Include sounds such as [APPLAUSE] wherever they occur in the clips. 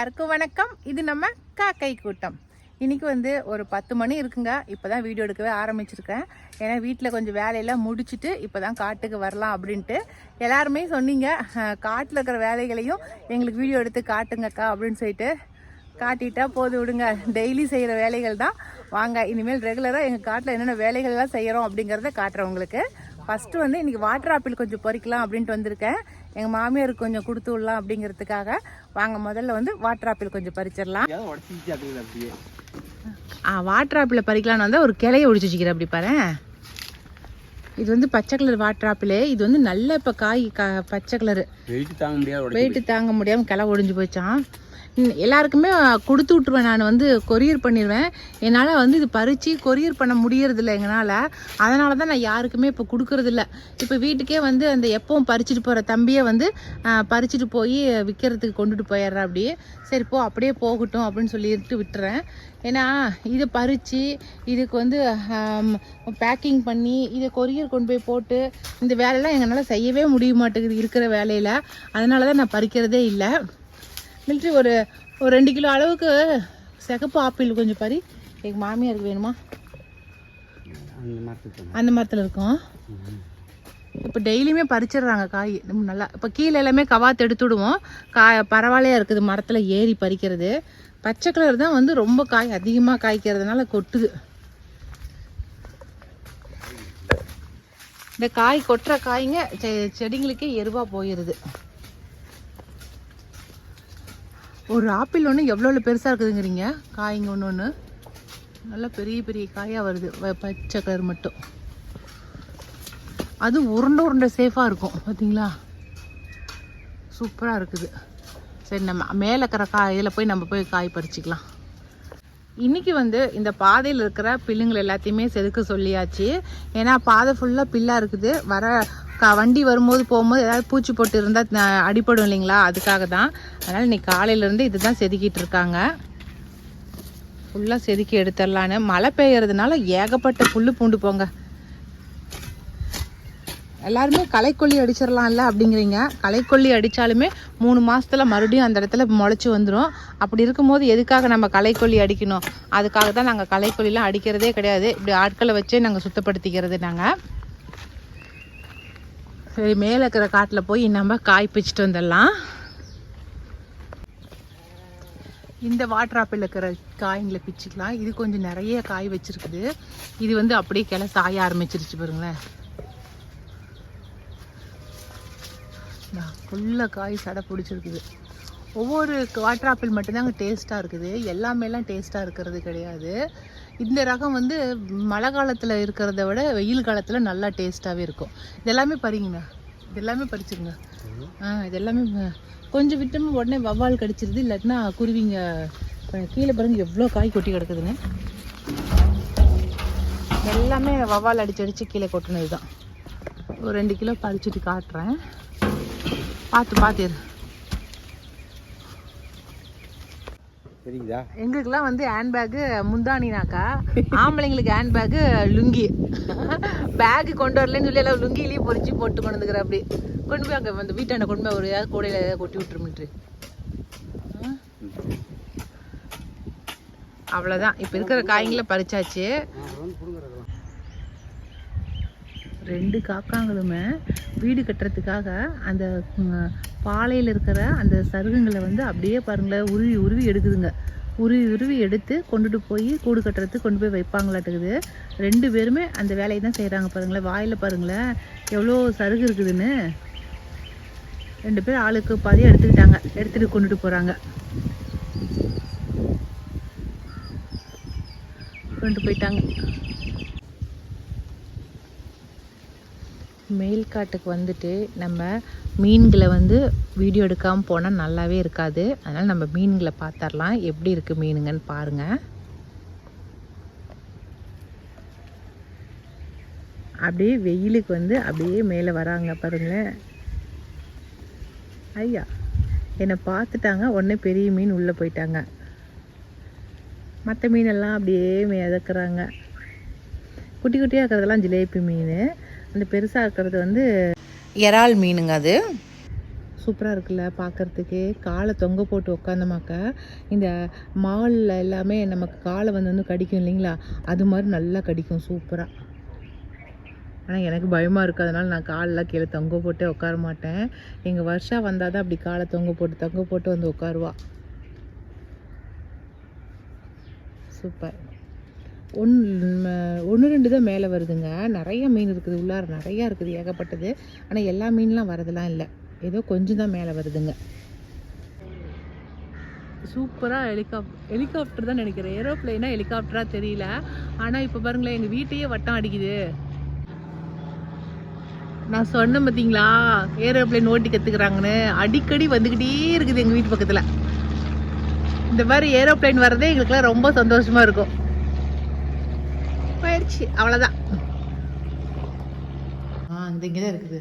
எல்லாருக்கும் வணக்கம். இது நம்ம காக்கை கூட்டம். இன்றைக்கி வந்து ஒரு பத்து மணி இருக்குங்க. இப்போ தான் வீடியோ எடுக்கவே ஆரம்பிச்சிருக்கேன். ஏன்னா வீட்டில் கொஞ்சம் வேலையெல்லாம் முடிச்சுட்டு இப்போ தான் காட்டுக்கு வரலாம் அப்படின்ட்டு எல்லாருமே சொன்னீங்க. காட்டில் இருக்கிற வேலைகளையும் எங்களுக்கு வீடியோ எடுத்து காட்டுங்கக்கா அப்படின்னு சொல்லிட்டு காட்டிட்டா போது விடுங்க. டெய்லி செய்கிற வேலைகள் தான். வாங்க இனிமேல் ரெகுலராக எங்கள் காட்டில் என்னென்ன வேலைகள்லாம் செய்கிறோம் அப்படிங்கிறத காட்டுறேன் உங்களுக்கு. ஃபஸ்ட்டு வந்து இன்றைக்கி வாட்டர் ஆப்பிள் கொஞ்சம் பொறிக்கலாம் அப்படின்ட்டு வந்திருக்கேன். எங்கள் மாமியாருக்கு கொஞ்சம் கொடுத்து விடலாம் அப்படிங்கிறதுக்காக வாங்க முதல்ல வந்து வாட்டர் ஆப்பிள் கொஞ்சம் பறிச்சிடலாம். ஆ வாட்டர் ஆப்பிளை பறிக்கலான்னு வந்தால் ஒரு கிளைய ஒடிச்சு வச்சுக்கிறேன் அப்படி பாரு. இது வந்து பச்சை கலர் வாட்டர் ஆப்பிள் இது வந்து நல்ல இப்போ காய் கா பச்சை கலரு. வெயிட் தாங்க முடியாது வெயிட்டு தாங்க முடியாமல் கிளை ஒடிஞ்சு போச்சான் எல்லாருக்குமே கொடுத்து விட்ருவேன் நான் வந்து கொரியர் பண்ணிடுவேன் என்னால் வந்து இது பறித்து கொரியர் பண்ண முடியறதில்ல எங்களால் அதனால தான் நான் யாருக்குமே இப்போ கொடுக்கறதில்ல. இப்போ வீட்டுக்கே வந்து அந்த எப்பவும் பறிச்சுட்டு போகிற தம்பியை வந்து பறிச்சுட்டு போய் விற்கிறதுக்கு கொண்டுட்டு போயிடுறேன் அப்படியே சரி போ அப்படியே போகட்டும் அப்படின்னு சொல்லிட்டு விட்டுறேன். ஏன்னா இதை பறித்து இதுக்கு வந்து பேக்கிங் பண்ணி இதை கொரியர் கொண்டு போய் போட்டு இந்த வேலையெல்லாம் எங்களால் செய்யவே முடிய மாட்டேங்குது இருக்கிற வேலையில். அதனால தான் நான் பறிக்கிறதே இல்லை. மில்ட்ரி ஒரு ஒரு ரெண்டு கிலோ அளவுக்கு சிகப்பு ஆப்பிள் கொஞ்சம் பறி. எங்கள் மாமியாருக்கு வேணுமா? அந்த மரத்தில் இருக்கும். இப்போ டெய்லியுமே பறிச்சிடுறாங்க காய். ரொம்ப நல்லா இப்போ கீழே எல்லாமே கவாத்து எடுத்து விடுவோம். காய் பரவாயில்லையா இருக்குது மரத்தில் ஏறி பறிக்கிறது. பச்சை கலர் தான் வந்து ரொம்ப காய் அதிகமாக காய்க்கிறதுனால கொட்டுது. இந்த காய் கொட்டுற காய்ங்க செடிங்களுக்கே எருவா போயிடுது ஒரு ஆப்பிள் ஒன்று எவ்வளோ பெருசாக இருக்குதுங்கிறீங்க? காய்ங்க ஒன்று ஒன்று நல்லா பெரிய பெரிய காயாக வருது. வ- பச்சை கலர் மட்டும். அது உருண்டை உருண்டை சேஃபாக இருக்கும். பார்த்தீங்களா சூப்பராக இருக்குது. சரி நம்ம மேலே இருக்கிற காய் இதில் போய் நம்ம போய் காய் பறிச்சிக்கலாம். இன்றைக்கி வந்து இந்த பாதையில் இருக்கிற பில்லுங்கள் எல்லாத்தையுமே செதுக்க சொல்லியாச்சு. ஏன்னா பாதை ஃபுல்லாக பில்லாக இருக்குது. வர கா வண்டி வரும்போது போகும்போது ஏதாவது பூச்சி போட்டு இருந்தால் அடிப்படும் இல்லைங்களா? அதுக்காக தான் அதனால் இன்னைக்கு காலையிலேருந்து இதுதான் செதுக்கிட்டு இருக்காங்க ஃபுல்லாக செதுக்கி எடுத்துடலான்னு. மழை பெய்யறதுனால ஏகப்பட்ட புல் பூண்டு போங்க. எல்லாருமே களைக்கொல்லி அடிச்சிடலாம்ல அப்படிங்கிறீங்க. களைக்கொல்லி அடித்தாலுமே மூணு மாதத்தில் மறுபடியும் அந்த இடத்துல முளைச்சி வந்துடும் அப்படி இருக்கும்போது எதுக்காக நம்ம களைக்கொல்லி அடிக்கணும்? அதுக்காக தான் நாங்கள் களைக்கொல்லிலாம் அடிக்கிறதே கிடையாது. இப்படி ஆட்களை வச்சே நாங்கள் சுத்தப்படுத்திக்கிறது நாங்கள் சரி மேலே இருக்கிற காட்டில் போய் நம்ம காய் பிச்சுட்டு வந்துடலாம். இந்த வாட்டர் ஆப்பிள் இருக்கிற காய்ங்களை பிச்சுக்கலாம். இது கொஞ்சம் நிறைய காய் வச்சிருக்குது. இது வந்து அப்படியே கிளை சாய ஆரம்பிச்சிருச்சு பாருங்களேன். ஃபுல்லாக காய் சடை பிடிச்சிருக்குது. ஒவ்வொரு வாட்டர் ஆப்பிள் மட்டும்தாங்க டேஸ்ட்டாக இருக்குது. எல்லாமேலாம் டேஸ்ட்டாக இருக்கிறது கிடையாது. இந்த ரகம் வந்து மழை காலத்தில் இருக்கிறத விட வெயில் காலத்தில் நல்லா டேஸ்ட்டாகவே இருக்கும். இதெல்லாமே பறிங்க. இதெல்லாமே பறிச்சுருங்க. ஆ இதெல்லாமே கொஞ்சம் விட்டோம் உடனே வவ்வால் கடிச்சிருது இல்லாட்டினா குருவிங்க கீழே பாருங்க எவ்வளோ காய் கொட்டி கிடக்குதுங்க. எல்லாமே வவ்வால் அடிச்சு அடித்து கீழே கொட்டினது தான் ஒரு ரெண்டு கிலோ பறிச்சுட்டு காட்டுறேன். பார்த்து பார்த்து தெரியுதா? எங்களுக்குலாம் வந்து ஹேண்ட்பேக்கு முந்தானினாக்கா ஆம்பளைங்களுக்கு ஹேண்ட்பேக்கு லுங்கி. பேக்கு கொண்டு வரலன்னு சொல்லி எல்லாம் லுங்கிலேயே பொறிச்சு போட்டு கொண்டு வந்துக்கிற அப்படி கொண்டு போய் அங்கே வந்து வீட்டாண்ட கொண்டு போய் ஒரு ஏதாவது கூடையில் ஏதாவது கொட்டி விட்டுருமிட்டு அவ்வளோதான் இப்போ இருக்கிற காய்களை பறிச்சாச்சு. ரெண்டு காக்காங்களுமே வீடு கட்டுறதுக்காக அந்த பாலையில் இருக்கிற அந்த சருகுங்களை வந்து அப்படியே பாருங்களேன் உருவி உருவி எடுக்குதுங்க. உருவி உருவி எடுத்து கொண்டுட்டு போய் கூடு கட்டுறதுக்கு கொண்டு போய் வைப்பாங்களாட்டுக்குது. ரெண்டு பேருமே அந்த வேலையை தான் செய்கிறாங்க பாருங்களேன். வாயில் பாருங்களேன் எவ்வளோ சருகு இருக்குதுன்னு. ரெண்டு பேரும் ஆளுக்கு பாதியாக எடுத்துக்கிட்டாங்க. எடுத்துகிட்டு கொண்டுட்டு போகிறாங்க கொண்டு போயிட்டாங்க. மேல்காட்டுக்கு வந்துட்டு நம்ம மீன்களை வந்து வீடியோ எடுக்காமல் போனால் நல்லாவே இருக்காது. அதனால் நம்ம மீன்களை பார்த்துடலாம் எப்படி இருக்குது மீனுங்கன்னு பாருங்கள் அப்படியே வெயிலுக்கு வந்து அப்படியே மேலே வராங்க பாருங்களேன். ஐயா என்னை பார்த்துட்டாங்க. உடனே பெரிய மீன் உள்ளே போயிட்டாங்க. மற்ற மீனெல்லாம் அப்படியே மிதக்குறாங்க. குட்டி குட்டியாக இருக்கிறதெல்லாம் ஜிலேபி மீன். அந்த பெருசாக இருக்கிறது வந்து இறால் மீனுங்க அது. சூப்பராக இருக்குல்ல பார்க்கறதுக்கு காலை தொங்க போட்டு உட்காந்தமாக்க இந்த மாலில் எல்லாமே நமக்கு காலை வந்து வந்து கடிக்கும் இல்லைங்களா? அது மாதிரி நல்லா கடிக்கும் சூப்பராக ஆனால் எனக்கு பயமாக இருக்குது அதனால் நான் காலெலாம் கீழே தொங்க போட்டே உட்கார மாட்டேன். எங்கள் வருஷா வந்தால் தான் அப்படி காலை தொங்க போட்டு தொங்க போட்டு வந்து உட்காருவா சூப்பர். ஒன் ஒன்று ரெண்டு தான் மேலே வருதுங்க. நிறைய மீன் இருக்குது. உள்ளார நிறையா இருக்குது ஏகப்பட்டது. ஆனால் எல்லா மீன்லாம் வரதெல்லாம் இல்லை. ஏதோ கொஞ்சம் தான் மேலே வருதுங்க. சூப்பராக ஹெலிகாப் ஹெலிகாப்டர் தான் நினைக்கிறேன். ஏரோப்ளைனா ஹெலிகாப்டராக தெரியல. ஆனால் இப்போ பாருங்களேன் எங்கள் வீட்டையே வட்டம் அடிக்குது. நான் சொன்னேன் பார்த்தீங்களா ஏரோப்ளைன் ஓட்டி கற்றுக்குறாங்கன்னு அடிக்கடி வந்துக்கிட்டே இருக்குது எங்கள் வீட்டு பக்கத்தில். இந்த மாதிரி ஏரோப்ளைன் வர்றதே எங்களுக்குலாம் ரொம்ப சந்தோஷமாக இருக்கும். ஆயிடுச்சு அவ்வளோதான் ஆ இந்த இங்கே தான் இருக்குது.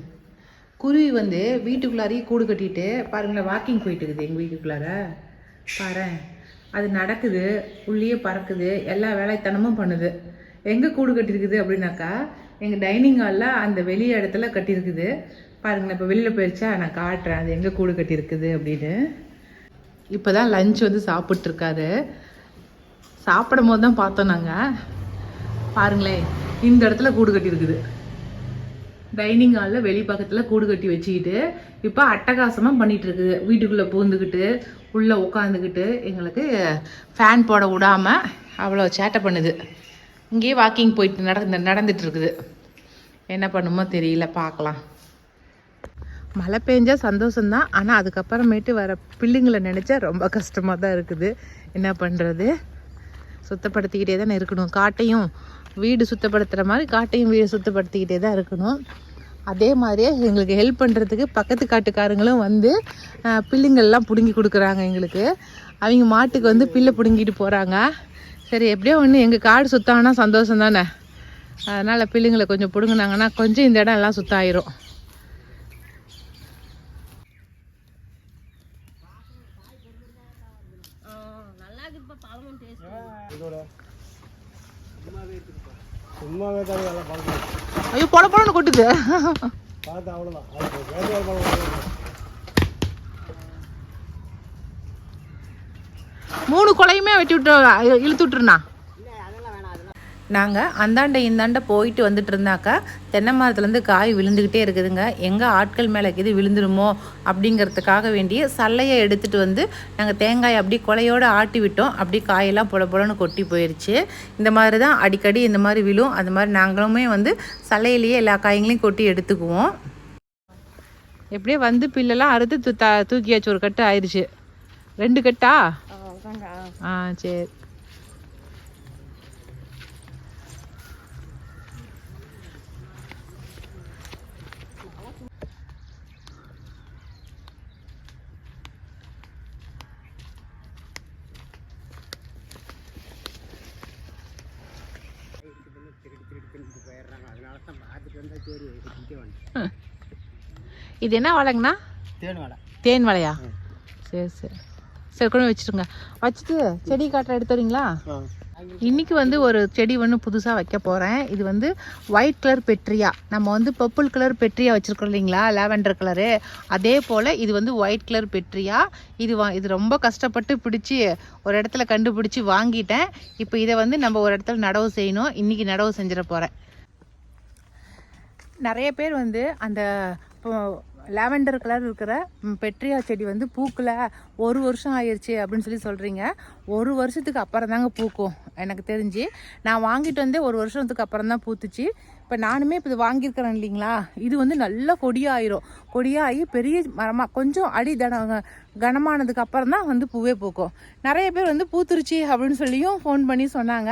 குருவி வந்து வீட்டுக்குள்ளாரையும் கூடு கட்டிட்டு பாருங்களேன் வாக்கிங் போயிட்டு இருக்குது எங்கள் வீட்டுக்குள்ளார. பாரு அது நடக்குது உள்ளேயே பறக்குது எல்லா வேலைத்தனமும் பண்ணுது. எங்கே கூடு கட்டியிருக்குது அப்படின்னாக்கா எங்கள் டைனிங் ஹாலில் அந்த வெளி இடத்துல கட்டியிருக்குது. பாருங்களேன் இப்போ வெளியில் போயிடுச்சா நான் காட்டுறேன் அது எங்கே கூடு கட்டியிருக்குது அப்படின்னு. இப்போ தான் லஞ்ச் வந்து சாப்பிட்ருக்காரு சாப்பிடும் போது தான் பார்த்தோம் நாங்கள் பாருங்களேன் இந்த இடத்துல கூடு கட்டி இருக்குது. டைனிங் ஹாலில் வெளி பக்கத்தில் கூடு கட்டி வச்சுக்கிட்டு இப்போ அட்டகாசமாக பண்ணிகிட்டு இருக்குது. வீட்டுக்குள்ளே பூந்துக்கிட்டு உள்ளே உட்காந்துக்கிட்டு எங்களுக்கு ஃபேன் போட விடாமல் அவ்வளோ சேட்டை பண்ணுது. இங்கேயே வாக்கிங் போயிட்டு நடந்து நடந்துட்டுருக்குது என்ன பண்ணுமோ தெரியல பார்க்கலாம் மழை பெஞ்சா சந்தோஷம்தான். ஆனால் அதுக்கப்புறமேட்டு வர பிள்ளைங்களை நினச்சா ரொம்ப கஷ்டமாக தான் இருக்குது. என்ன பண்ணுறது சுத்தப்படுத்திக்கிட்டே தானே இருக்கணும். காட்டையும் வீடு சுத்தப்படுத்துகிற மாதிரி காட்டையும் வீடு சுத்தப்படுத்திக்கிட்டே தான் இருக்கணும். அதே மாதிரியே எங்களுக்கு ஹெல்ப் பண்ணுறதுக்கு பக்கத்து காட்டுக்காரங்களும் வந்து பில்லுங்கள்லாம் பிடுங்கி கொடுக்குறாங்க எங்களுக்கு. அவங்க மாட்டுக்கு வந்து பில்லை பிடுங்கிட்டு போகிறாங்க சரி எப்படியோ ஒன்று எங்கள் காடு சுத்தாங்கன்னா சந்தோஷம் தானே. அதனால் பில்லுங்களை கொஞ்சம் பிடுங்கினாங்கன்னா கொஞ்சம் இந்த இடம் எல்லாம் சுத்தாயிரும் ஆயிரும் சும்மாவே தான் எல்லாம் பார்க்கலாம் ஐயோ பொல பொலன்னு கொட்டுது. பார்த்து அவ்வளோதான் மூணு கொலையுமே வெட்டி விட்டு இழுத்து விட்டுருண்ணா. நாங்கள் அந்தாண்ட இந்தாண்ட போயிட்டு வந்துட்டு இருந்தாக்கா தென்னை மரத்துலேருந்து காய் விழுந்துக்கிட்டே இருக்குதுங்க. எங்கே ஆட்கள் மேலே எது விழுந்துருமோ அப்படிங்கிறதுக்காக வேண்டிய சல்லையை எடுத்துகிட்டு வந்து நாங்கள் தேங்காய் அப்படி கொலையோடு ஆட்டி விட்டோம். அப்படி காயெல்லாம் பொல பொலன்னு கொட்டி போயிடுச்சு இந்த மாதிரி தான் அடிக்கடி இந்த மாதிரி விழும். அந்த மாதிரி நாங்களுமே வந்து சல்லையிலேயே எல்லா காய்களையும் கொட்டி எடுத்துக்குவோம். எப்படியே வந்து பில்லெல்லாம் அறுத்து தூ த தூக்கியாச்சு. ஒரு கட்டு ஆயிடுச்சு ரெண்டு கட்டா? ஆ சரி. இது என்ன வளைங்கண்ணா தேன் வேலை தேன் வளையா சரி சரி. சரி கொண்டு வச்சுருங்க. வச்சுட்டு செடி காட்டுற எடுத்து வரீங்களா? இன்னைக்கு வந்து ஒரு செடி ஒன்று புதுசாக வைக்க போகிறேன் இது வந்து ஒயிட் கலர் பெட்ரியா நம்ம வந்து பர்பிள் கலர் பெட்ரியா வச்சுருக்கோம் இல்லைங்களா? லாவெண்டர் கலரு அதே போல் இது வந்து ஒயிட் கலர் பெட்ரியா இது வா இது ரொம்ப கஷ்டப்பட்டு பிடிச்சி ஒரு இடத்துல கண்டுபிடிச்சி வாங்கிட்டேன். இப்போ இதை வந்து நம்ம ஒரு இடத்துல நடவு செய்யணும். இன்றைக்கி நடவு செஞ்சிட போகிறேன் நிறைய பேர் வந்து அந்த லாவெண்டர் கலர் இருக்கிற பெட்ரியா செடி வந்து பூக்கலை ஒரு வருஷம் ஆயிடுச்சு அப்படின்னு சொல்லி சொல்கிறீங்க ஒரு வருஷத்துக்கு அப்புறம் தாங்க பூக்கும் எனக்கு தெரிஞ்சு. நான் வாங்கிட்டு வந்தே ஒரு வருஷத்துக்கு அப்புறம் தான் பூத்துச்சு. இப்போ நானுமே இப்போ இது வாங்கியிருக்கிறேன் இல்லைங்களா? இது வந்து நல்லா கொடியாயிரும். கொடியாகி பெரிய மரமாக கொஞ்சம் அடி தன கனமானதுக்கு அப்புறம் தான் வந்து பூவே பூக்கும். நிறைய பேர் வந்து பூத்துருச்சு அப்படின்னு சொல்லியும் ஃபோன் பண்ணி சொன்னாங்க.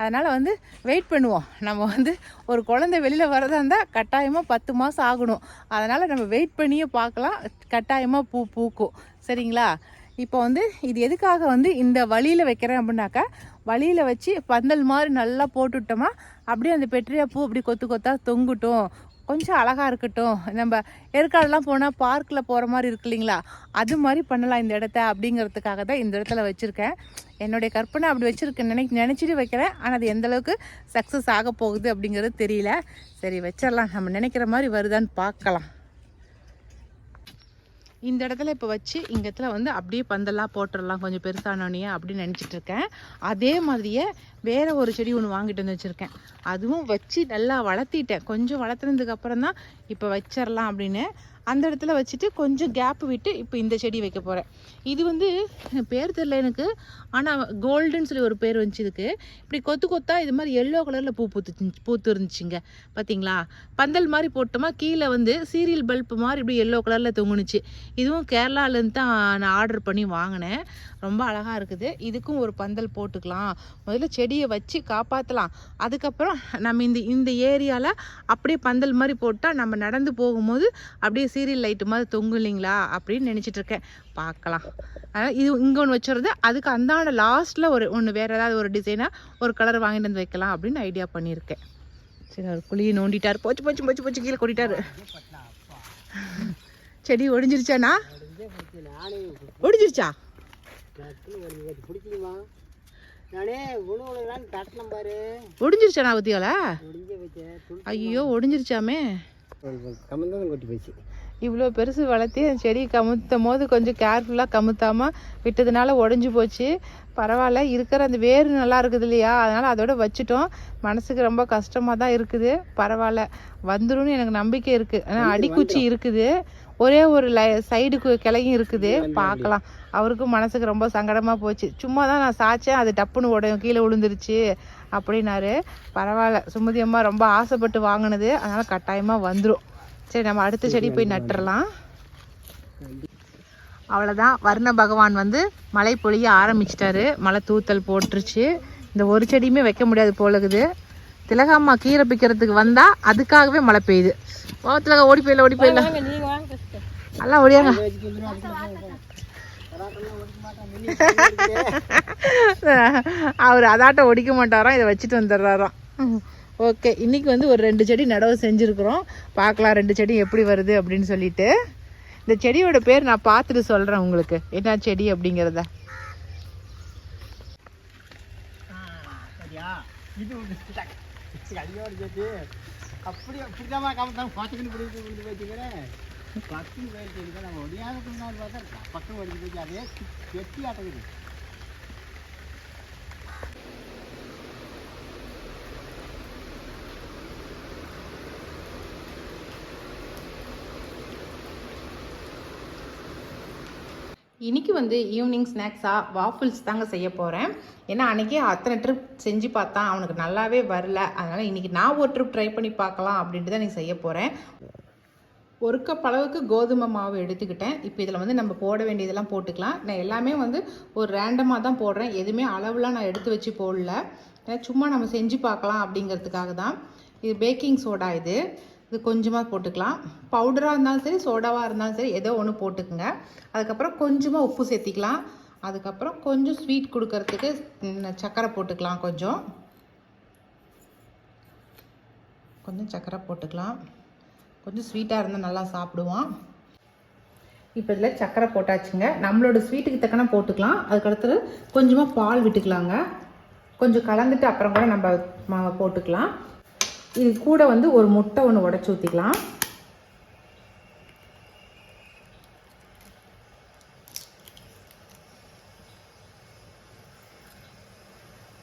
அதனால் வந்து வெயிட் பண்ணுவோம். நம்ம வந்து ஒரு குழந்தை வெளியில் வரதா இருந்தால் கட்டாயமாக பத்து மாதம் ஆகணும். அதனால் நம்ம வெயிட் பண்ணியே பார்க்கலாம். கட்டாயமாக பூ பூக்கும். சரிங்களா? இப்போ வந்து இது எதுக்காக வந்து இந்த வழியில் வைக்கிறேன் அப்படின்னாக்கா வழியில் வச்சு பந்தல் மாதிரி நல்லா போட்டுவிட்டோமா அப்படியே அந்த பெட்ரியா பூ அப்படி கொத்து கொத்தா தொங்கட்டும். கொஞ்சம் அழகாக இருக்கட்டும். நம்ம ஏற்காடுலாம் போனால் பார்க்கில் போகிற மாதிரி இருக்கு இல்லைங்களா? அது மாதிரி பண்ணலாம் இந்த இடத்த அப்படிங்கிறதுக்காக தான் இந்த இடத்துல வச்சுருக்கேன். என்னுடைய கற்பனை அப்படி வச்சுருக்கேன் நினை நினச்சிட்டு வைக்கிறேன். ஆனால் அது எந்தளவுக்கு சக்ஸஸ் ஆக போகுது அப்படிங்கிறது தெரியல. சரி வச்சிடலாம். நம்ம நினைக்கிற மாதிரி வருதான்னு பார்க்கலாம். இந்த இடத்துல இப்போ வச்சு இந்த இடத்துல வந்து அப்படியே பந்தலாக போட்டுடலாம். கொஞ்சம் பெருசானோடனே அப்படின்னு நினச்சிட்டு இருக்கேன். அதே மாதிரியே வேற ஒரு செடி ஒன்று வாங்கிட்டு வந்து வச்சுருக்கேன். அதுவும் வச்சு நல்லா வளர்த்திட்டேன். கொஞ்சம் வளர்த்துனதுக்கு அப்புறம் தான் இப்போ வச்சிடலாம் அப்படின்னு அந்த இடத்துல வச்சுட்டு கொஞ்சம் கேப் விட்டு இப்போ இந்த செடி வைக்க போகிறேன் இது வந்து பேர் தெரில எனக்கு. ஆனால் கோல்டுன்னு சொல்லி ஒரு பேர் வந்துச்சு இதுக்கு இப்படி கொத்து கொத்தா இது மாதிரி எல்லோ கலரில் பூ பூத்து பூத்து இருந்துச்சுங்க பார்த்தீங்களா பந்தல் மாதிரி போட்டோமா கீழே வந்து சீரியல் பல்ப் மாதிரி இப்படி எல்லோ கலரில் தொங்குனுச்சு. இதுவும் கேரளாலேருந்து தான் நான் ஆர்டர் பண்ணி வாங்கினேன். ரொம்ப அழகாக இருக்குது. இதுக்கும் ஒரு பந்தல் போட்டுக்கலாம். முதல்ல செடியை வச்சு காப்பாற்றலாம் அதுக்கப்புறம் நம்ம இந்த இந்த ஏரியாவில் அப்படியே பந்தல் மாதிரி போட்டால் நம்ம நடந்து போகும்போது அப்படியே சீரியல் லைட்டு மாதிரி தொங்கும் இல்லைங்களா? அப்படின்னு நினச்சிட்டு இருக்கேன். பார்க்கலாம். அதனால் இது இங்கே ஒன்று வச்சுருது அதுக்கு அந்தாண்ட லாஸ்ட்டில் ஒரு ஒன்று வேறு ஏதாவது ஒரு டிசைனாக ஒரு கலர் வாங்கிட்டு வந்து வைக்கலாம் அப்படின்னு ஐடியா பண்ணியிருக்கேன். சரி அவர் குழியை நோண்டிட்டார். போச்சு போச்சு போச்சு போச்சு. கீழே கொட்டிட்டாரு. செடி ஒடிஞ்சிருச்சாண்ணா? ஒடிஞ்சிருச்சா? ஒடிஞ்சிருச்சாண்ணா பத்தியால ஐயோ ஒடிஞ்சிருச்சாமே. கமந்தம் கொட்டி போச்சு. இவ்வளோ பெருசு வளர்த்தி அந்த செடி கமுத்தும் போது கொஞ்சம் கேர்ஃபுல்லாக கமுத்தாமல் விட்டதுனால உடஞ்சி போச்சு. பரவாயில்ல இருக்கிற அந்த வேர் நல்லா இருக்குது இல்லையா? அதனால் அதோட வச்சுட்டோம். மனசுக்கு ரொம்ப கஷ்டமாக தான் இருக்குது. பரவாயில்ல. வந்துரும்னு எனக்கு நம்பிக்கை இருக்குது ஆனால் அடிக்குச்சி இருக்குது. ஒரே ஒரு லை சைடுக்கு கிளையும் இருக்குது. பார்க்கலாம். அவருக்கும் மனசுக்கு ரொம்ப சங்கடமாக போச்சு. சும்மா தான் நான் சாய்ச்சேன். அது டப்புன்னு உடையும் கீழே விழுந்துருச்சு அப்படின்னாரு. பரவாயில்ல. சுமதி அம்மா ரொம்ப ஆசைப்பட்டு வாங்கினது. அதனால் கட்டாயமாக வந்துடும் சரி நம்ம அடுத்த செடி போய் நட்டுறலாம். அவ்வளோதான் வர்ண பகவான் வந்து மழை பொழிய ஆரம்பிச்சிட்டாரு. மழை தூத்தல் போட்டுருச்சு. இந்த ஒரு செடியுமே வைக்க முடியாது போலகுது திலகாம்மா கீரை பிக்கிறதுக்கு வந்தா அதுக்காகவே மழை பெய்யுது. ஓ திலகா ஓடி போயிடல ஓடி போயிடல எல்லாம் ஓடியாங்க. அவர் அதாட்டம் ஒடிக்க மாட்டாராம் இதை வச்சுட்டு வந்துடுறாராம். ஓகே இன்றைக்கி வந்து ஒரு ரெண்டு செடி நடவு செஞ்சுருக்குறோம். பார்க்கலாம் ரெண்டு செடி எப்படி வருது அப்படின்னு சொல்லிட்டு. இந்த செடியோட பேர் நான் பார்த்துட்டு சொல்கிறேன் உங்களுக்கு. என்ன செடி அப்படிங்கிறத. சரியா? இது ஒன்று கையோடு அப்படி அப்படிதாம்மா கமத்தான் பார்த்துக்கிட்டு பிடிச்சி கொண்டு பக்கம் போயிட்டு நம்ம ஒடியாத பின்னாடி பார்த்தா பக்கம் ஓடி போயிட்டு அதே கெட்டி ஆட்டக்குது இன்னைக்கு வந்து ஈவினிங் ஸ்நாக்ஸாக வாஃபிள்ஸ் தாங்க செய்ய போகிறேன் ஏன்னா அன்றைக்கே அத்தனை ட்ரிப் செஞ்சு பார்த்தா அவனுக்கு நல்லாவே வரல. அதனால் இன்றைக்கி நான் ஒரு ட்ரிப் ட்ரை பண்ணி பார்க்கலாம் அப்படின்ட்டு தான் இன்றைக்கி செய்ய போகிறேன் ஒரு கப் அளவுக்கு கோதுமை மாவு எடுத்துக்கிட்டேன். இப்போ இதில் வந்து நம்ம போட வேண்டியதெல்லாம் போட்டுக்கலாம். நான் எல்லாமே வந்து ஒரு ரேண்டமாக தான் போடுறேன். எதுவுமே அளவுலாம் நான் எடுத்து வச்சு போடல. ஏன்னா சும்மா நம்ம செஞ்சு பார்க்கலாம் அப்படிங்கிறதுக்காக தான். இது பேக்கிங் சோடா இது. இது கொஞ்சமாக போட்டுக்கலாம். பவுடராக இருந்தாலும் சரி சோடாவாக இருந்தாலும் சரி ஏதோ ஒன்று போட்டுக்குங்க. அதுக்கப்புறம் கொஞ்சமாக உப்பு சேர்த்திக்கலாம். அதுக்கப்புறம் கொஞ்சம் ஸ்வீட் கொடுக்கறதுக்கு ம், சர்க்கரை போட்டுக்கலாம் கொஞ்சம். கொஞ்சம் சர்க்கரை போட்டுக்கலாம். கொஞ்சம் ஸ்வீட்டாக இருந்தால் நல்லா சாப்பிடுவான். இப்போ இதில் சர்க்கரை போட்டாச்சுங்க. நம்மளோட ஸ்வீட்டுக்கு தக்கன போட்டுக்கலாம். அதுக்கடுத்து கொஞ்சமாக பால் விட்டுக்கலாங்க. கொஞ்சம் கலந்துட்டு அப்புறம் கூட நம்ம போட்டுக்கலாம். இது கூட வந்து ஒரு முட்டை ஒன்று உடச்சி ஊற்றிக்கலாம்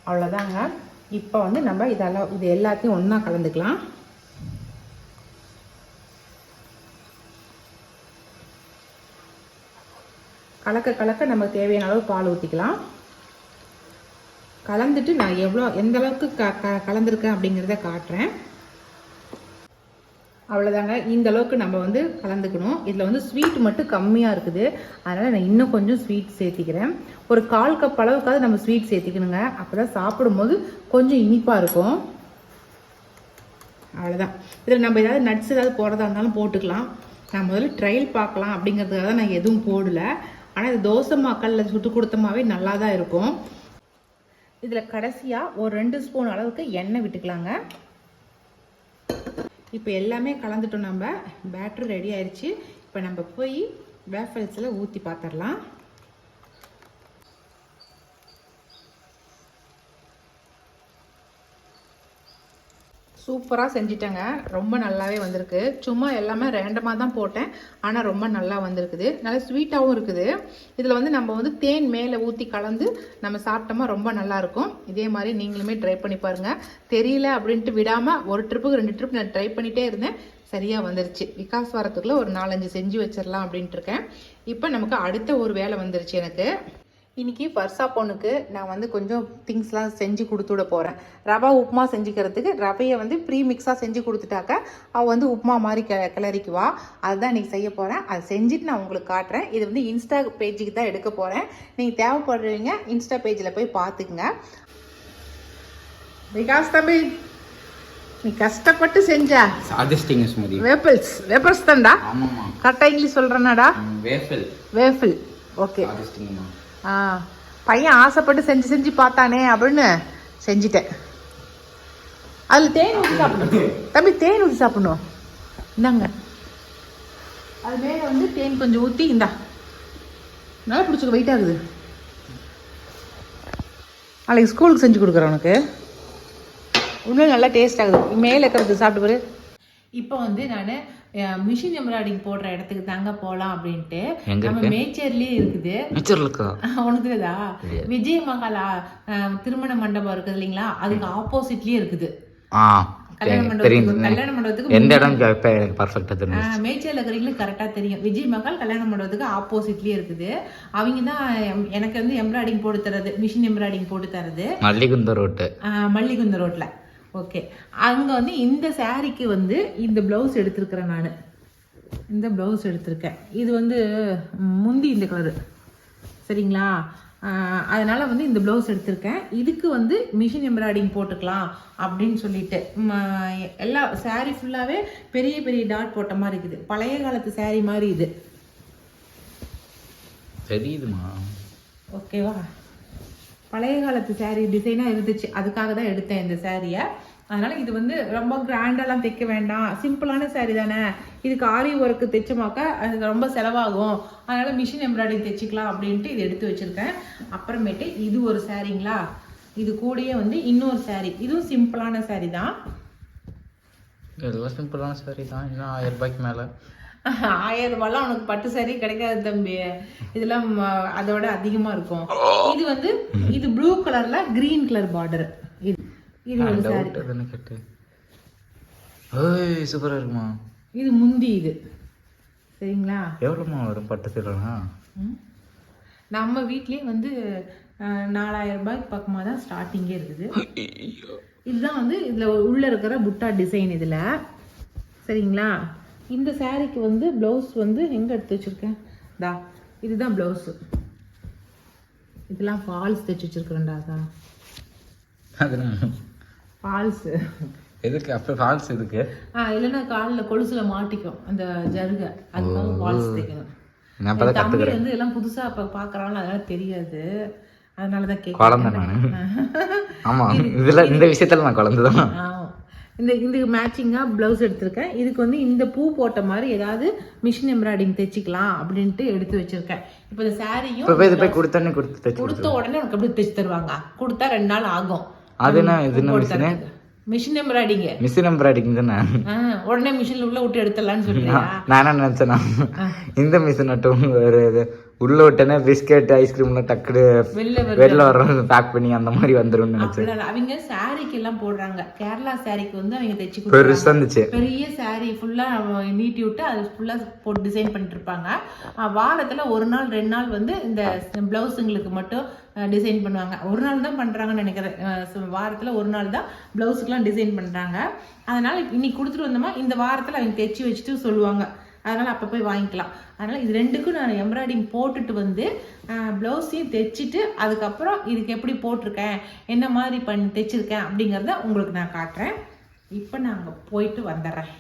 அவ்வளோதாங்க இப்போ வந்து நம்ம இதெல்லாம் இது எல்லாத்தையும் ஒன்றா கலந்துக்கலாம். கலக்க கலக்க நமக்கு தேவையான அளவு பால் ஊற்றிக்கலாம் கலந்துட்டு நான் எவ்வளோ எந்த அளவுக்கு க க கலந்துருக்கேன் அப்படிங்கிறத காட்டுறேன். அவ்வளோதாங்க இந்த அளவுக்கு நம்ம வந்து கலந்துக்கணும். இதில் வந்து ஸ்வீட் மட்டும் கம்மியாக இருக்குது. அதனால் நான் இன்னும் கொஞ்சம் ஸ்வீட் சேர்த்திக்கிறேன். ஒரு கால் கப் அளவுக்காவது நம்ம ஸ்வீட் சேர்த்திக்கணுங்க. அப்போ தான் சாப்பிடும்போது கொஞ்சம் இனிப்பாக இருக்கும். அவ்வளோதான் இதில் நம்ம ஏதாவது நட்ஸ் ஏதாவது போடுறதா இருந்தாலும் போட்டுக்கலாம். நான் முதல்ல ட்ரையல் பார்க்கலாம் அப்படிங்கிறதுக்காக தான் நான் எதுவும் போடலை. ஆனால் இது தோசை மாக்கல்ல சுட்டு கொடுத்தமாவே நல்லா தான் இருக்கும். இதில் கடைசியாக ஒரு ரெண்டு ஸ்பூன் அளவுக்கு எண்ணெய் விட்டுக்கலாங்க. இப்போ எல்லாமே கலந்துட்டோம் நம்ம. பேட்டரி ரெடி ஆயிடுச்சு இப்போ நம்ம போய் வேஃபல்ஸில் ஊற்றி பார்த்துடலாம் சூப்பராக செஞ்சிட்டேங்க. ரொம்ப நல்லாவே வந்திருக்கு. சும்மா எல்லாமே ரேண்டமாக தான் போட்டேன். ஆனால் ரொம்ப நல்லா வந்திருக்குது. நல்லா ஸ்வீட்டாகவும் இருக்குது. இதில் வந்து நம்ம வந்து தேன் மேலே ஊற்றி கலந்து நம்ம சாப்பிட்டோமா ரொம்ப நல்லாயிருக்கும் இதே மாதிரி நீங்களுமே ட்ரை பண்ணி பாருங்கள் தெரியல அப்படின்ட்டு விடாமல் ஒரு ட்ரிப்புக்கு ரெண்டு ட்ரிப் நான் ட்ரை பண்ணிகிட்டே இருந்தேன். சரியாக வந்துருச்சு. விகாஸ் வாரத்துக்குள்ளே ஒரு நாலஞ்சு செஞ்சு வச்சிடலாம் அப்படின்ட்டு இருக்கேன். இப்போ நமக்கு அடுத்த ஒரு வேலை வந்துருச்சு எனக்கு. இன்னைக்கு ஃபர்ஸா பொண்ணுக்கு நான் வந்து கொஞ்சம் திங்ஸ்லாம் செஞ்சு கொடுத்து விட போகிறேன் ரவா உப்புமா செஞ்சுக்கிறதுக்கு ரவையை வந்து ப்ரீ மிக்ஸாக செஞ்சு கொடுத்துட்டாக்க அவள் வந்து உப்புமா மாதிரி க கிளறிக்குவா. அதுதான் இன்னைக்கு செய்ய போகிறேன் அதை செஞ்சுட்டு நான் உங்களுக்கு காட்டுறேன். இது வந்து இன்ஸ்டா பேஜுக்கு தான் எடுக்க போகிறேன் நீங்கள் தேவைப்படுறீங்க இன்ஸ்டா பேஜில் போய் பார்த்துக்குங்க விகாஸ் தம்பி நீ கஷ்டப்பட்டு செஞ்ச சாதிச்சிட்டிங்க சுமதி. வேப்பிள்ஸ் வேப்பிள்ஸ் தான்டா? கரெக்டாக இங்கிலீஷ் சொல்கிறேன்னாடா வேஃபல் வேஃபிள் ஓகே. பையன் ஆசைப்பட்டு செஞ்சு செஞ்சு பார்த்தானே அப்படின்னு செஞ்சிட்டேன். அதில் தேன் ஊற்றி சாப்பிடணும். தம்பி தேன் ஊற்றி சாப்பிடணும். இந்தாங்க. அது மேலே வந்து தேன் கொஞ்சம் ஊற்றி இந்தா. நல்லா பிடிச்சிக்க வெயிட் ஆகுது நாளைக்கு ஸ்கூலுக்கு செஞ்சு கொடுக்குறேன் உனக்கு. இன்னும் நல்லா டேஸ்ட் ஆகுது. மேலே இருக்கிறது சாப்பிட்டு பாரு. இப்போ வந்து நான் மிஷின் எம்ப்ராய்டிங் போடுற இடத்துக்கு தாங்க போகலாம் அப்படின்ட்டு. நம்ம மேச்சேர்லேயே இருக்குது. நேச்சர்ல இருக்கா? [LAUGHS] உனக்கு தெரியுதா? விஜய மகாலா திருமண மண்டபம் இருக்குது இல்லைங்களா? அதுக்கு ஆப்போசிட்லயே இருக்குது. கல்யாண மண்டபத்துக்கு எந்த இடம் எனக்கு பர்ஃபெக்டாக தெரியும் இருக்கிறவங்களுக்கு கரெக்டாக தெரியும். விஜய் மகால் கல்யாண மண்டபத்துக்கு ஆப்போசிட்லேயே இருக்குது. அவங்க தான் எனக்கு வந்து எம்ப்ராய்டிங் போட்டு தரது மிஷின் எம்ப்ராய்டிங் போட்டு தரது. மல்லிகுந்த ரோட்டு. மல்லிகுந்த ரோட்டில் ஓகே அங்கே வந்து இந்த சாரீக்கு வந்து இந்த ப்ளவுஸ் எடுத்திருக்கிறேன் நான். இந்த ப்ளவுஸ் எடுத்திருக்கேன். இது வந்து முந்தி இந்த கலரு சரிங்களா? அதனால வந்து இந்த ப்ளவுஸ் எடுத்திருக்கேன். இதுக்கு வந்து மிஷின் எம்ப்ராய்டிங் போட்டுக்கலாம் அப்படின்னு சொல்லிட்டு. எல்லா saree ஃபுல்லாகவே பெரிய பெரிய டாட் போட்ட மாதிரி இருக்குது. பழைய காலத்து saree மாதிரி இது. தெரியுதுமா? ஓகேவா பழைய காலத்து சேரீ டிசைனாக இருந்துச்சு. அதுக்காக தான் எடுத்தேன் இந்த சேரீயை அதனால் இது வந்து ரொம்ப கிராண்டெல்லாம் தைக்க வேண்டாம். சிம்பிளான சேரீ தானே. இதுக்கு ஆரி ஒர்க்கு தைச்சமாக்க அது ரொம்ப செலவாகும். அதனால் மிஷின் எம்ப்ராய்டரி தைச்சிக்கலாம் அப்படின்ட்டு இது எடுத்து வச்சுருக்கேன். அப்புறமேட்டு இது ஒரு சேரீங்களா இது கூடயே வந்து இன்னொரு சேரீ இதுவும் சிம்பிளான சேரீ தான். இதெல்லாம் சிம்பிளான சேரீ தான்? இன்னும் ஆயிரம் ரூபாய்க்கு மேலே. ஆயிரம் ரூபாய்லாம் உனக்கு பட்டு saree கிடைக்காது தம்பி. இதெல்லாம் அதோட அதிகமா இருக்கும். இது வந்து இது ப்ளூ கலர்ல கிரீன் கலர் பார்டர் இது இது ஒரு ஓய் சூப்பராக இருக்குமா? இது முந்தி இது. சரிங்களா? எவ்வளோமா வரும் பட்டு சீரனா ம். நம்ம வீட்லயே வந்து நாலாயிரம் ரூபாய்க்கு பக்கமாக தான் ஸ்டார்டிங்கே இருக்குது. இதுதான் வந்து இதில் உள்ள இருக்கிற புட்டா டிசைன் இதில். சரிங்களா? இந்த சாரீக்கு வந்து ப்ளவுஸ் வந்து எங்கே எடுத்து வச்சுருக்கேன்? தா இதுதான் ப்ளவுஸு இதெல்லாம் ஃபால்ஸ் தைச்சு வச்சுருக்குறேன்டா தான் ஃபால்ஸு எதுக்கு? அப்போ ஃபால்ஸ் எதுக்கு? ஆ இல்லைன்னா காலில் கொலுசில் மாட்டிக்கும் அந்த ஜருகை. அதுக்காக ஃபால்ஸ் தைக்கணும். நான் தம்பி வந்து எல்லாம் புதுசாக இப்போ பார்க்குறாங்களோ அதனால தெரியாது. அதனால தான் கேட்க குழந்தை நான் ஆமாம் இதில் இந்த விஷயத்தில் நான் குழந்தை தான். இந்த இந்த மேட்சிங்காக ப்ளவுஸ் எடுத்திருக்கேன். இதுக்கு வந்து இந்த பூ போட்ட மாதிரி ஏதாவது மிஷின் எம்ப்ராய்டிங் தைச்சிக்கலாம் அப்படின்ட்டு எடுத்து வச்சிருக்கேன். இப்போ இந்த சாரியும் இது போய் கொடுத்தோன்னே கொடுத்து கொடுத்த உடனே உனக்கு எப்படி தைச்சு தருவாங்க. கொடுத்தா ரெண்டு நாள் ஆகும். அது என்ன இது என்ன மிஷினு மிஷின் எம்ப்ராய்டிங்க மிஷின் எம்ப்ராய்டிங் தானே? உடனே மிஷின்ல உள்ள விட்டு எடுத்துடலாம்னு சொல்றியா? நான் என்ன நினச்சேன்னா இந்த மிஷின் மட்டும் ஒரு இது உள்ள விட்டேனே பிஸ்கெட் ஐஸ்கிரீம்லாம் டக்குடு வெளில வர வெளில வர்றது பேக் பண்ணி அந்த மாதிரி வந்துரும்னு நினைச்சேன். அவங்க சாரிக்கு எல்லாம் போடுறாங்க. கேரளா சாரிக்கு வந்து அவங்க தைச்சு பெருசா இருந்துச்சு. பெரிய saree ஃபுல்லா நீட்டி விட்டு அது ஃபுல்லா போட்டு டிசைன் பண்ணிட்டு இருப்பாங்க. வாரத்துல ஒரு நாள் ரெண்டு நாள் வந்து இந்த பிளவுஸுங்களுக்கு மட்டும் டிசைன் பண்ணுவாங்க. ஒரு நாள் தான் பண்றாங்கன்னு நினைக்கிறேன். வாரத்துல ஒரு நாள் தான் பிளவுஸுக்குலாம் டிசைன் பண்றாங்க. அதனால இன்னைக்கு கொடுத்துட்டு வந்தோமா? இந்த வாரத்துல அவங்க தைச்சு வச்சுட்டு சொல்லுவாங்க. அதனால் அப்போ போய் வாங்கிக்கலாம். அதனால் இது ரெண்டுக்கும் நான் எம்ப்ராய்டிங் போட்டுட்டு வந்து ப்ளவுஸையும் தைச்சிட்டு அதுக்கப்புறம் இதுக்கு எப்படி போட்டிருக்கேன் என்ன மாதிரி பண்ணி தைச்சிருக்கேன் அப்படிங்கிறத உங்களுக்கு நான் காட்டுறேன். இப்போ நாங்கள் போயிட்டு வந்துடுறேன்.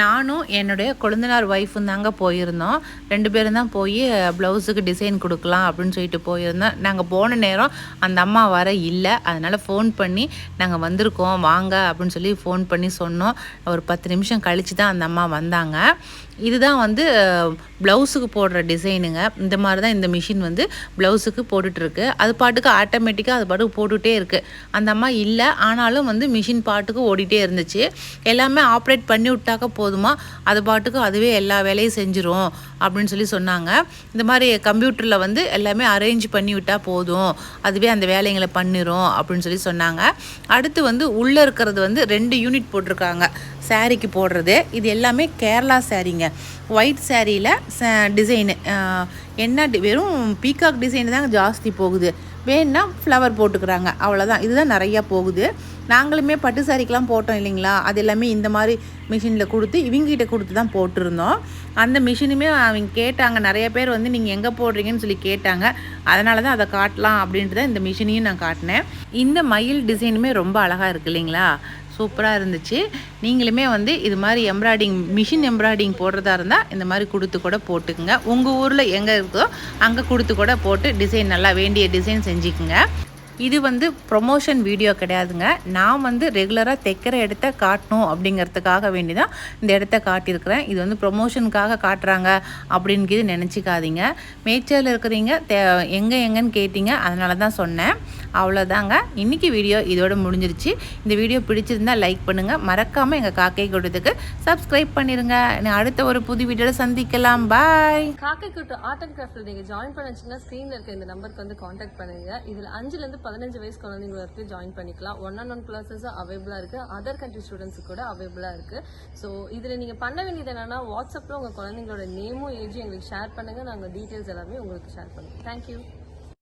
நானும் என்னுடைய கொழுந்தனார் ஒய்ஃபும் தாங்க போயிருந்தோம். ரெண்டு பேரும் தான் போய் ப்ளவுஸுக்கு டிசைன் கொடுக்கலாம் அப்படின்னு சொல்லிட்டு போயிருந்தோம். நாங்கள் போன நேரம் அந்த அம்மா வர இல்லை. அதனால் ஃபோன் பண்ணி நாங்கள் வந்திருக்கோம் வாங்க அப்படின்னு சொல்லி ஃபோன் பண்ணி சொன்னோம். ஒரு பத்து நிமிஷம் கழித்து தான் அந்த அம்மா வந்தாங்க. இதுதான் வந்து ப்ளவுஸுக்கு போடுற டிசைனுங்க. இந்த மாதிரி தான் இந்த மிஷின் வந்து ப்ளவுஸுக்கு போட்டுட்ருக்கு. அது பாட்டுக்கு ஆட்டோமேட்டிக்காக அது பாட்டுக்கு போட்டுகிட்டே இருக்குது அந்த அம்மா இல்லை ஆனாலும் வந்து மிஷின் பாட்டுக்கு ஓடிட்டே இருந்துச்சு. எல்லாமே ஆப்ரேட் பண்ணி விட்டாக்க போதுமா? அது பாட்டுக்கு அதுவே எல்லா வேலையும் செஞ்சிரும் அப்படின்னு சொல்லி சொன்னாங்க. இந்த மாதிரி கம்ப்யூட்டரில் வந்து எல்லாமே அரேஞ்ச் பண்ணி விட்டால் போதும். அதுவே அந்த வேலைங்களை பண்ணிடும் அப்படின்னு சொல்லி சொன்னாங்க. அடுத்து வந்து உள்ளே இருக்கிறது வந்து ரெண்டு யூனிட் போட்டிருக்காங்க. சாரீக்கு போடுறது. இது எல்லாமே கேரளா சாரீங்க ஒயிட் சாரியில் டிசைனு என்ன டி- வெறும் பீகாக் டிசைன் தான் ஜாஸ்தி போகுது. வேணுன்னா ஃப்ளவர் போட்டுக்கிறாங்க. அவ்வளோதான் இதுதான் நிறையா போகுது. நாங்களுமே பட்டு சாரிக்கெலாம் போட்டோம் இல்லைங்களா? அது எல்லாமே இந்த மாதிரி மிஷினில் கொடுத்து இவங்ககிட்ட கொடுத்து தான் போட்டிருந்தோம். அந்த மிஷினுமே அவங்க கேட்டாங்க. நிறைய பேர் வந்து நீங்கள் எங்கே போடுறீங்கன்னு சொல்லி கேட்டாங்க. அதனால தான் அதை காட்டலாம் அப்படின்ட்டு தான் இந்த மிஷினையும் நான் காட்டினேன். இந்த மயில் டிசைனுமே ரொம்ப அழகாக இருக்கு இல்லைங்களா? சூப்பராக இருந்துச்சு. நீங்களுமே வந்து இது மாதிரி எம்ப்ராய்டிங் மிஷின் எம்ப்ராய்டிங் போடுறதா இருந்தால் இந்த மாதிரி கொடுத்து கூட போட்டுக்குங்க. உங்கள் ஊரில் எங்கே இருக்கோ அங்கே கொடுத்து கூட போட்டு டிசைன் நல்லா வேண்டிய டிசைன் செஞ்சுக்குங்க. இது வந்து ப்ரொமோஷன் வீடியோ கிடையாதுங்க. நான் வந்து ரெகுலராக தைக்கிற இடத்த காட்டணும் அப்படிங்கிறதுக்காக வேண்டி தான் இந்த இடத்த காட்டியிருக்கிறேன். இது வந்து ப்ரொமோஷனுக்காக காட்டுறாங்க அப்படிங்கிறது நினச்சிக்காதீங்க. மேய்ச்சல் இருக்கிறீங்க தே எங்கே எங்கன்னு கேட்டீங்க அதனால தான் சொன்னேன். அவ்வளோதாங்க இன்றைக்கி வீடியோ இதோட முடிஞ்சிருச்சு. இந்த வீடியோ பிடிச்சிருந்தா லைக் பண்ணுங்கள் மறக்காமல் எங்கள் காக்கை கூட்டத்துக்கு சப்ஸ்கிரைப் பண்ணிடுங்க நான் அடுத்த ஒரு புது வீடியோவில் சந்திக்கலாம். பாய் காக்கை கூட்டம் ஆர்ட் அண்ட் கிராஃப்டில் நீங்கள் ஜாயின் பண்ண ஸ்க்ரீனில் இருக்க இந்த நம்பருக்கு வந்து காண்டாக்ட் பண்ணுங்கள் இதில் அஞ்சுலேருந்து பதினஞ்சு வயசு குழந்தைங்க வரைக்கும் ஜாயின் பண்ணிக்கலாம். ஒன் ஆன் ஒன் கிளாஸஸ் அவைபிளாக இருக்குது அதர் கண்ட்ரி ஸ்டூடெண்ட்ஸ் கூட அவைபிளாக இருக்குது ஸோ இதில் நீங்கள் பண்ண வேண்டியது என்னென்னா வாட்ஸ்அப்பில் உங்கள் குழந்தைங்களோட நேமும் ஏஜும் எங்களுக்கு ஷேர் பண்ணுங்கள் நாங்கள் டீட்டெயில்ஸ் எல்லாமே உங்களுக்கு ஷேர் பண்ணுவோம். தேங்க்யூ